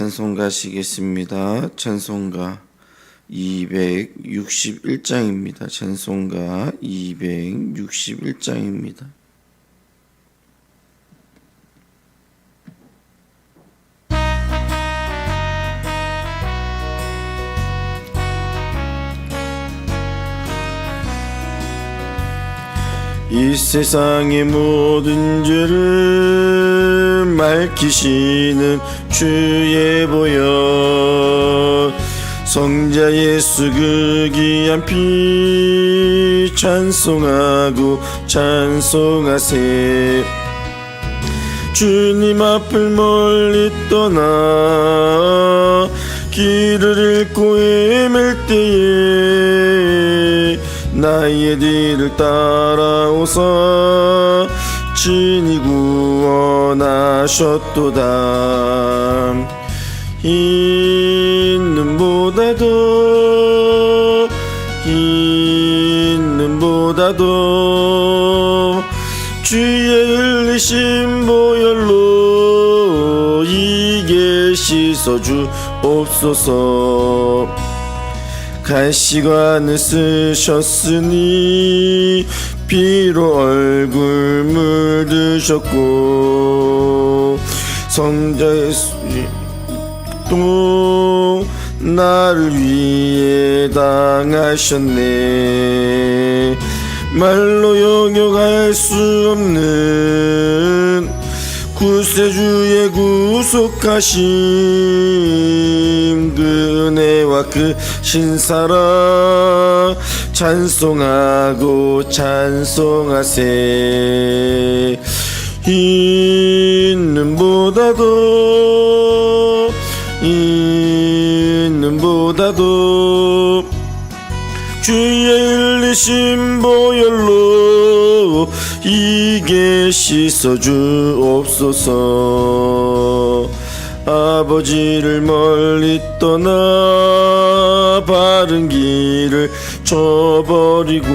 찬송가 시겠습니다. 찬송가 261장입니다. 찬송가 261장입니다. 이 세상의 모든 죄를 맑히시는 주의 보여. 성자 예수 그 귀한 피 찬송하고 찬송하세 주님 앞을 멀리 떠나 길을 잃고 헤맬 때에 나의 뒤를 따라오사 진이 구원하셨도다. 있는보다도 있는보다도 주의 흘리신 보혈로 이게 씻어주 옵소서 갈시관을 쓰셨으니 피로 얼굴 물드셨고 성자 예수님 또 나를 위해 당하셨네. 말로 영역할 수 없는 구세주의 구속하심 그 은혜와 그 신사랑 찬송하고 찬송하세. 있는보다도 있는보다도 주의 흘리신 보혈로 이 게 씻어주옵소서. 아버지를 멀리 떠나 바른 길을 저버리고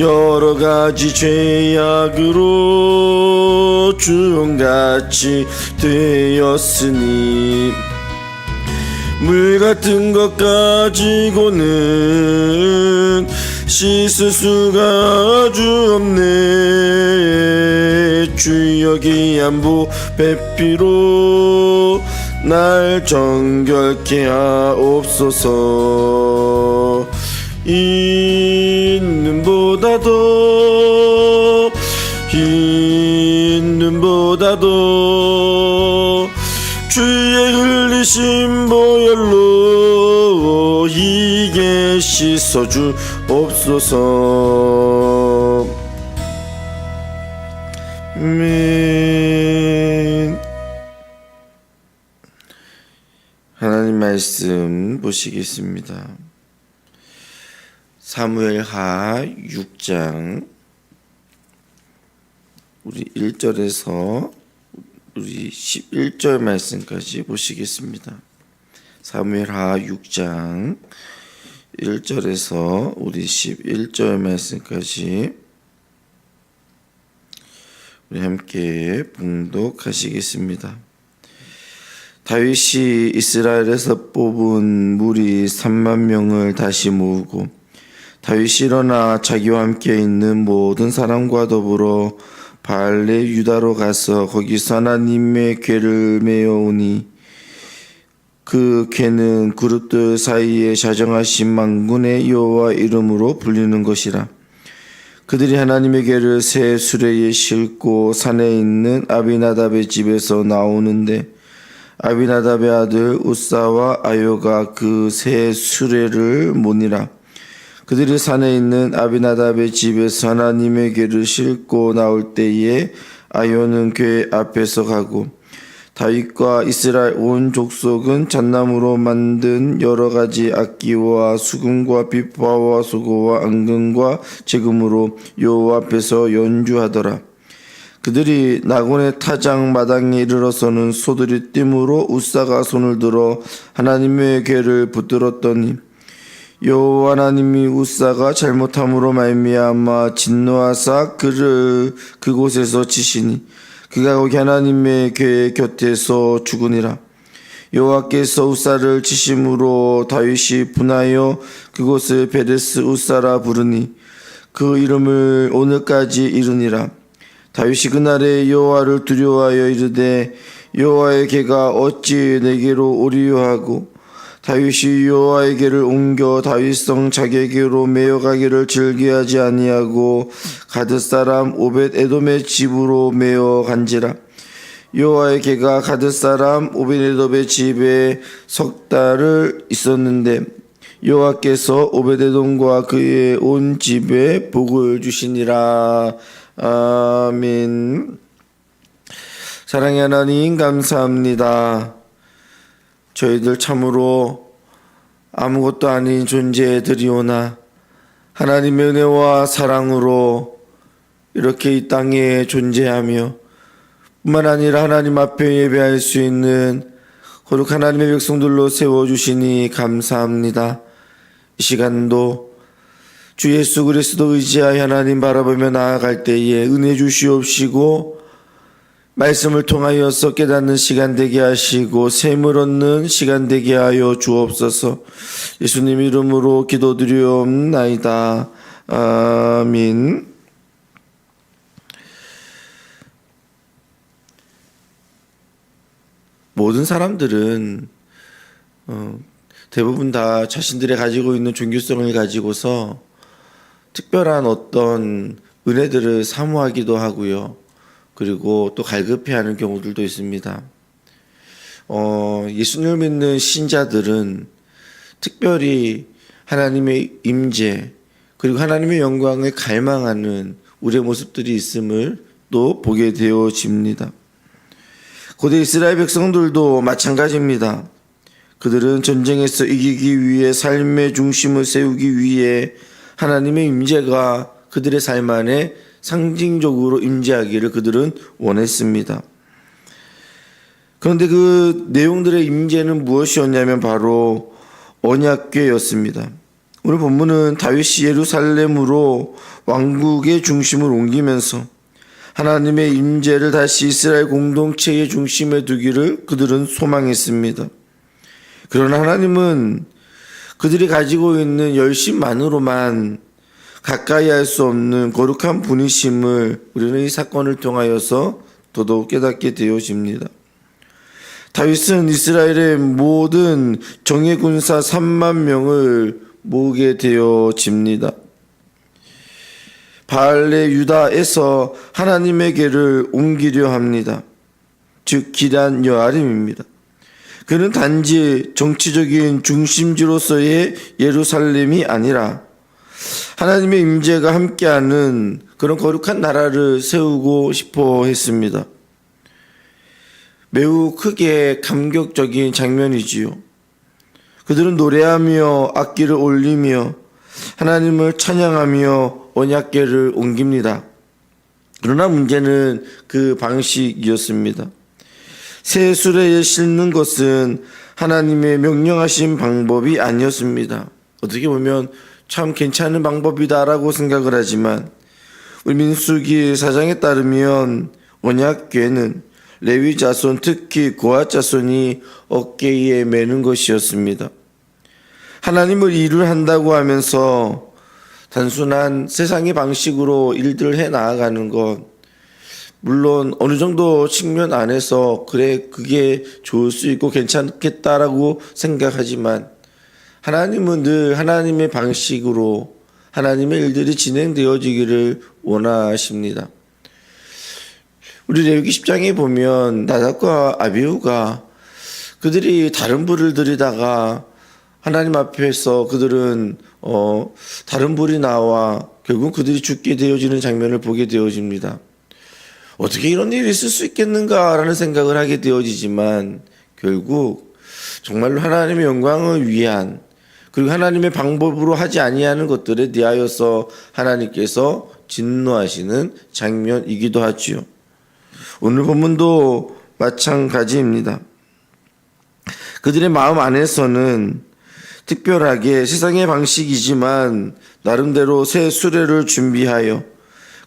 여러 가지 죄악으로 주홍같이 되었으니 물 같은 것 가지고는 씻을 수가 아주 없네. 주여 귀한보 배피로 날 정결케 하옵소서. 있는보다도 있는보다도 주의 흘리신 보혈로 이게 씻어주 옵소서 아멘 하나님 말씀 보시겠습니다. 사무엘하 6장 우리 1절에서 우리 11절 말씀까지 보시겠습니다. 사무엘하 6장 1절에서 우리 11절 말씀까지 우리 함께 봉독하시겠습니다. 다윗이 이스라엘에서 뽑은 무리 3만 명을 다시 모으고 다윗이 일어나 자기와 함께 있는 모든 사람과 더불어 발레 유다로 가서 거기서 하나님의 괴를 메어오니 그 괴는 그룹들 사이에 자정하신 망군의 여호와 이름으로 불리는 것이라. 그들이 하나님의 괴를 새 수레에 싣고 산에 있는 아비나답의 집에서 나오는데 아비나답의 아들 우사와 아요가 그 새 수레를 모니라. 그들이 산에 있는 아비나답의 집에서 하나님의 괴를 싣고 나올 때에 아요는 괴 앞에서 가고 다윗과 이스라엘 온 족속은 잣나무로 만든 여러 가지 악기와 수금과 비파와 소고와 앙금과 재금으로 여호와 앞에서 연주하더라. 그들이 나곤의 타장 마당에 이르러서는 소들이 띠므로 우사가 손을 들어 하나님의 괴를 붙들었더니 여호와 하나님이 우사가 잘못함으로 말미암아 진노하사 그를 그곳에서 치시니 그가 거기 하나님의 괴 곁에서 죽으니라. 여호와께서 우사를 치심으로 다윗이 분하여 그곳을 베레스 우사라 부르니 그 이름을 오늘까지 이르니라. 다윗이 그날에 여호와를 두려워하여 이르되 여호와의 개가 어찌 내게로 오리요 하고 다윗이 개를 옮겨 다윗성 자기에게로 메어가기를 즐겨하지 아니하고 가드 사람 오벳 에돔의 집으로 메어 간지라. 여호와의 개가 가드 사람 오벳 에돔의 집에 석 달을 있었는데 여호와께서 오벳 에돔과 그의 온 집에 복을 주시니라. 아멘. 사랑의 하나님 감사합니다. 저희들 참으로 아무것도 아닌 존재들이오나 하나님의 은혜와 사랑으로 이렇게 이 땅에 존재하며 뿐만 아니라 하나님 앞에 예배할 수 있는 거룩 하나님의 백성들로 세워주시니 감사합니다. 이 시간도 주 예수 그리스도 의지하여 하나님 바라보며 나아갈 때에 은혜 주시옵시고 말씀을 통하여서 깨닫는 시간 되게 하시고 샘을 얻는 시간 되게 하여 주옵소서. 예수님 이름으로 기도드리옵나이다. 아멘. 모든 사람들은 어, 대부분 다 자신들이 가지고 있는 종교성을 가지고서 특별한 어떤 은혜들을 사모하기도 하고요. 그리고 또 갈급해하는 경우들도 있습니다. 어, 예수님을 믿는 신자들은 특별히 하나님의 임재 그리고 하나님의 영광을 갈망하는 우리의 모습들이 있음을 또 보게 되어집니다. 고대 이스라엘 백성들도 마찬가지입니다. 그들은 전쟁에서 이기기 위해 삶의 중심을 세우기 위해 하나님의 임재가 그들의 삶 안에 상징적으로 임재하기를 그들은 원했습니다. 그런데 그 내용들의 임재는 무엇이었냐면 바로 언약궤였습니다. 오늘 본문은 다윗이 예루살렘으로 왕국의 중심을 옮기면서 하나님의 임재를 다시 이스라엘 공동체의 중심에 두기를 그들은 소망했습니다. 그러나 하나님은 그들이 가지고 있는 열심만으로만 가까이 할 수 없는 거룩한 분이심을 우리는 이 사건을 통하여서 더더욱 깨닫게 되어집니다. 다윗은 이스라엘의 모든 정예 군사 3만 명을 모으게 되어집니다. 바알레 유다에서 하나님의 궤를 옮기려 합니다. 즉 기란 여아림입니다. 그는 단지 정치적인 중심지로서의 예루살렘이 아니라 하나님의 임재가 함께하는 그런 거룩한 나라를 세우고 싶어 했습니다. 매우 크게 감격적인 장면이지요. 그들은 노래하며 악기를 올리며 하나님을 찬양하며 언약궤를 옮깁니다. 그러나 문제는 그 방식이었습니다. 새 수레에 싣는 것은 하나님의 명령하신 방법이 아니었습니다. 어떻게 보면 참 괜찮은 방법이다라고 생각을 하지만 우리 민수기 사장에 따르면 언약궤는 레위 자손 특히 고아 자손이 어깨에 매는 것이었습니다. 하나님을 일을 한다고 하면서 단순한 세상의 방식으로 일들을 해 나아가는 것 물론 어느 정도 측면 안에서 그래 그게 좋을 수 있고 괜찮겠다라고 생각하지만 하나님은 늘 하나님의 방식으로 하나님의 일들이 진행되어지기를 원하십니다. 우리 레위기 10장에 보면 나답과 아비후가 그들이 다른 불을 들이다가 하나님 앞에서 그들은 어 다른 불이 나와 결국 그들이 죽게 되어지는 장면을 보게 되어집니다. 어떻게 이런 일이 있을 수 있겠는가라는 생각을 하게 되어지지만 결국 정말로 하나님의 영광을 위한 그리고 하나님의 방법으로 하지 아니하는 것들에 대하여서 하나님께서 진노하시는 장면이기도 하지요. 오늘 본문도 마찬가지입니다. 그들의 마음 안에서는 특별하게 세상의 방식이지만 나름대로 새 수레를 준비하여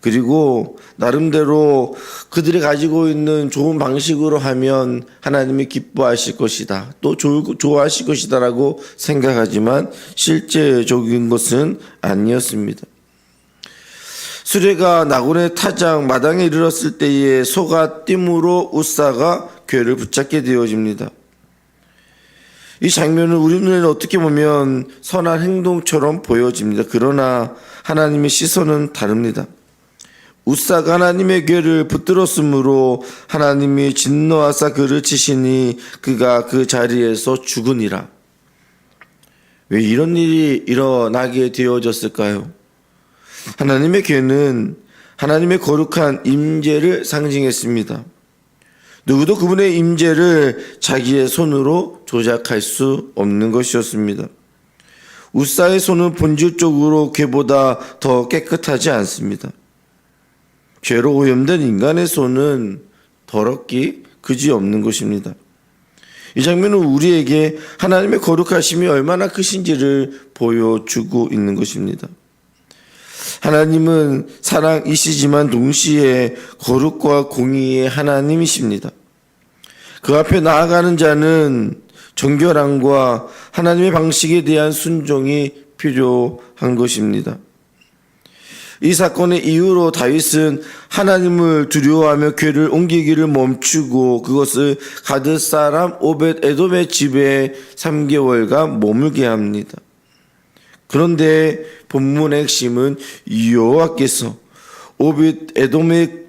그리고 나름대로 그들이 가지고 있는 좋은 방식으로 하면 하나님이 기뻐하실 것이다. 또 좋- 좋아하실 것이다라고 생각하지만 실제적인 것은 아니었습니다. 수레가 나곤의 타장 마당에 이르렀을 때에 소가 띠으로 우사가 괴를 붙잡게 되어집니다. 이 장면은 우리 눈에는 어떻게 보면 선한 행동처럼 보여집니다. 그러나 하나님의 시선은 다릅니다. 우사가 하나님의 괴를 붙들었으므로 하나님이 진노하사 그를 치시니 그가 그 자리에서 죽으니라. 왜 이런 일이 일어나게 되어졌을까요? 하나님의 괴는 하나님의 거룩한 임재를 상징했습니다. 누구도 그분의 임재를 자기의 손으로 조작할 수 없는 것이었습니다. 우사의 손은 본질적으로 괴보다 더 깨끗하지 않습니다. 죄로 오염된 인간의 손은 더럽기 그지 없는 것입니다. 이 장면은 우리에게 하나님의 거룩하심이 얼마나 크신지를 보여주고 있는 것입니다. 하나님은 사랑이시지만 동시에 거룩과 공의의 하나님이십니다. 그 앞에 나아가는 자는 정결함과 하나님의 방식에 대한 순종이 필요한 것입니다. 이 사건의 이후로 다윗은 하나님을 두려워하며 괴를 옮기기를 멈추고 그것을 가드 사람 오벳 에돔의 집에 3개월간 머물게 합니다. 그런데 본문의 핵심은 여호와께서 오벳 에돔의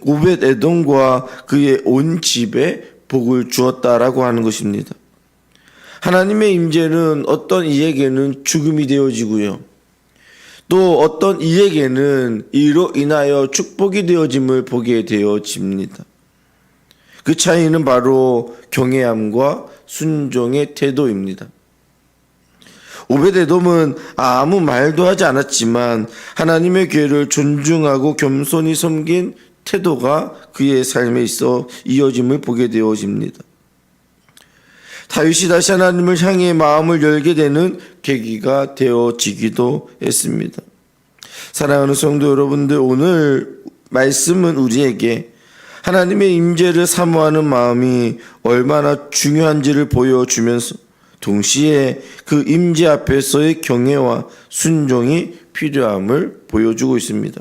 오벳 에돔과 그의 온 집에 복을 주었다라고 하는 것입니다. 하나님의 임재는 어떤 이에게는 죽음이 되어지고요. 또 어떤 이에게는 이로 인하여 축복이 되어짐을 보게 되어집니다. 그 차이는 바로 경외함과 순종의 태도입니다. 오베데돔은 아무 말도 하지 않았지만 하나님의 괴를 존중하고 겸손히 섬긴 태도가 그의 삶에 있어 이어짐을 보게 되어집니다. 다윗이 다시 하나님을 향해 마음을 열게 되는 계기가 되어지기도 했습니다. 사랑하는 성도 여러분들, 오늘 말씀은 우리에게 하나님의 임재를 사모하는 마음이 얼마나 중요한지를 보여주면서 동시에 그 임재 앞에서의 경외와 순종이 필요함을 보여주고 있습니다.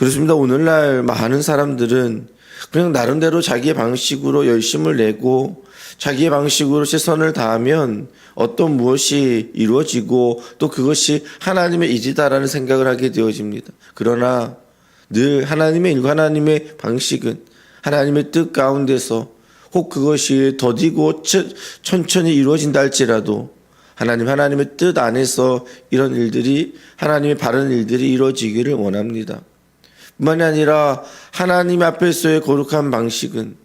그렇습니다. 오늘날 많은 사람들은 그냥 나름대로 자기의 방식으로 열심을 내고 자기의 방식으로 최선을 다하면 어떤 무엇이 이루어지고 또 그것이 하나님의 일이다라는 생각을 하게 되어집니다. 그러나 늘 하나님의 일, 하나님의 방식은 하나님의 뜻 가운데서 혹 그것이 더디고 천천히 이루어진다 할지라도 하나님 하나님의 뜻 안에서 이런 일들이 하나님의 바른 일들이 이루어지기를 원합니다. 뿐만이 아니라 하나님 앞에서의 거룩한 방식은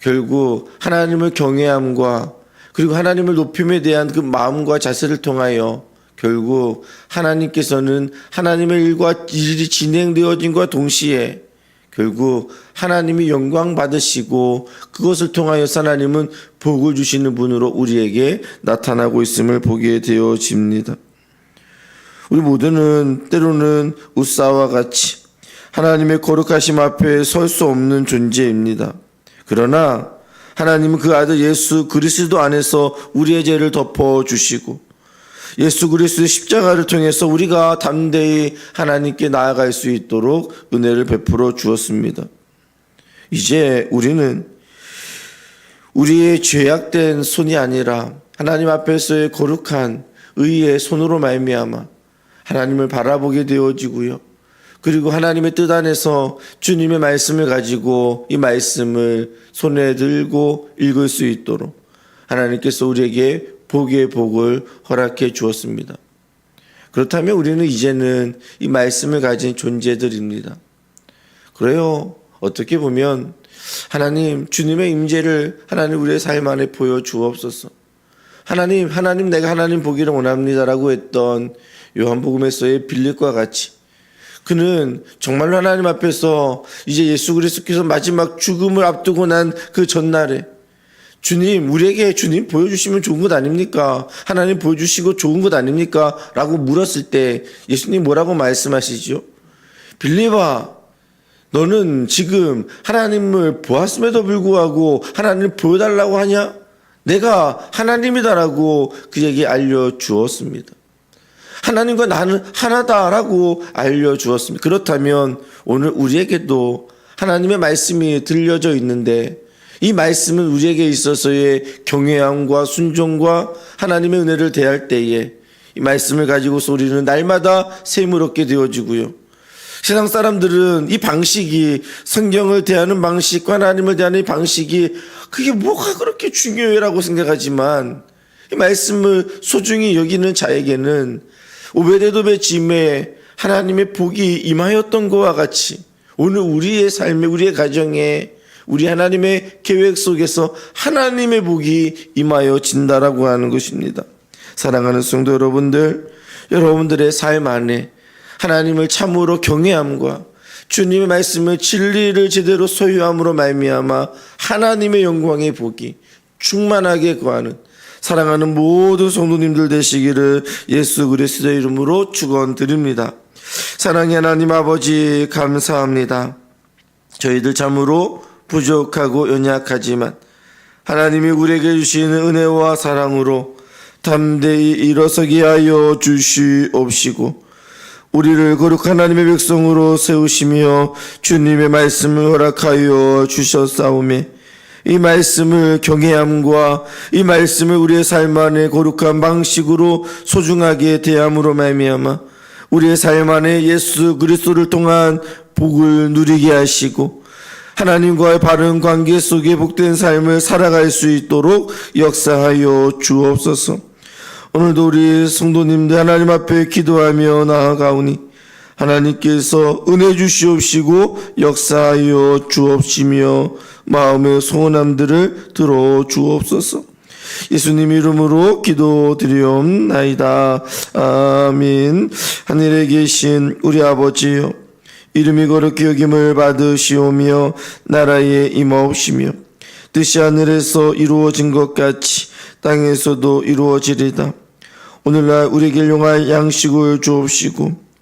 결국 하나님을 경외함과 그리고 하나님을 높임에 대한 그 마음과 자세를 통하여 결국 하나님께서는 하나님의 일과 일이 진행되어진과 동시에 결국 하나님이 영광 받으시고 그것을 통하여 하나님은 복을 주시는 분으로 우리에게 나타나고 있음을 보게 되어집니다. 우리 모두는 때로는 우사와 같이 하나님의 거룩하심 앞에 설 수 없는 존재입니다. 그러나 하나님은 그 아들 예수 그리스도 안에서 우리의 죄를 덮어 주시고 예수 그리스도의 십자가를 통해서 우리가 담대히 하나님께 나아갈 수 있도록 은혜를 베풀어 주었습니다. 이제 우리는 우리의 죄악된 손이 아니라 하나님 앞에서의 거룩한 의의 손으로 말미암아 하나님을 바라보게 되어지고요. 그리고 하나님의 뜻 안에서 주님의 말씀을 가지고 이 말씀을 손에 들고 읽을 수 있도록 하나님께서 우리에게 복의 복을 허락해 주었습니다. 그렇다면 우리는 이제는 이 말씀을 가진 존재들입니다. 그래요. 어떻게 보면 하나님 주님의 임재를 하나님 우리의 삶 안에 보여 주옵소서. 하나님 하나님 내가 하나님 보기를 원합니다라고 했던 요한복음에서의 빌립과 같이 그는 정말로 하나님 앞에서 이제 예수 그리스도께서 마지막 죽음을 앞두고 난 그 전날에 주님 우리에게 주님 보여주시면 좋은 것 아닙니까? 하나님 보여주시고 좋은 것 아닙니까? 라고 물었을 때 예수님 뭐라고 말씀하시죠? 빌립아 너는 지금 하나님을 보았음에도 불구하고 하나님을 보여달라고 하냐? 내가 하나님이다라고 그에게 알려주었습니다. 하나님과 나는 하나다라고 알려주었습니다. 그렇다면 오늘 우리에게도 하나님의 말씀이 들려져 있는데 이 말씀은 우리에게 있어서의 경외함과 순종과 하나님의 은혜를 대할 때에 이 말씀을 가지고서 우리는 날마다 샘을 얻게 되어지고요. 세상 사람들은 이 방식이 성경을 대하는 방식과 하나님을 대하는 이 방식이 그게 뭐가 그렇게 중요해라고 생각하지만 이 말씀을 소중히 여기는 자에게는 오베데돔의 짐에 하나님의 복이 임하였던 것과 같이 오늘 우리의 삶에 우리의 가정에 우리 하나님의 계획 속에서 하나님의 복이 임하여 진다라고 하는 것입니다. 사랑하는 성도 여러분들, 여러분들의 삶 안에 하나님을 참으로 경외함과 주님의 말씀을 진리를 제대로 소유함으로 말미암아 하나님의 영광의 복이 충만하게 구하는 사랑하는 모든 성도님들 되시기를 예수 그리스도의 이름으로 축원드립니다. 사랑의 하나님 아버지 감사합니다. 저희들 참으로 부족하고 연약하지만 하나님이 우리에게 주시는 은혜와 사랑으로 담대히 일어서게 하여 주시옵시고 우리를 거룩 하나님의 백성으로 세우시며 주님의 말씀을 허락하여 주셨사오매 이 말씀을 경외함과 이 말씀을 우리의 삶 안에 거룩한 방식으로 소중하게 대함으로 말미암아 우리의 삶 안에 예수 그리스도를 통한 복을 누리게 하시고 하나님과의 바른 관계 속에 복된 삶을 살아갈 수 있도록 역사하여 주옵소서. 오늘도 우리 성도님들 하나님 앞에 기도하며 나아가오니 하나님께서 은혜 주시옵시고 역사하여 주옵시며 마음의 소원함들을 들어 주옵소서. 예수님 이름으로 기도드리옵나이다. 아멘. 하늘에 계신 우리 아버지요. 이름이 거룩히 여김을 받으시오며 나라에 임하옵시며 뜻이 하늘에서 이루어진 것 같이 땅에서도 이루어지리다. 오늘날 우리에게 용할 양식을 주옵시고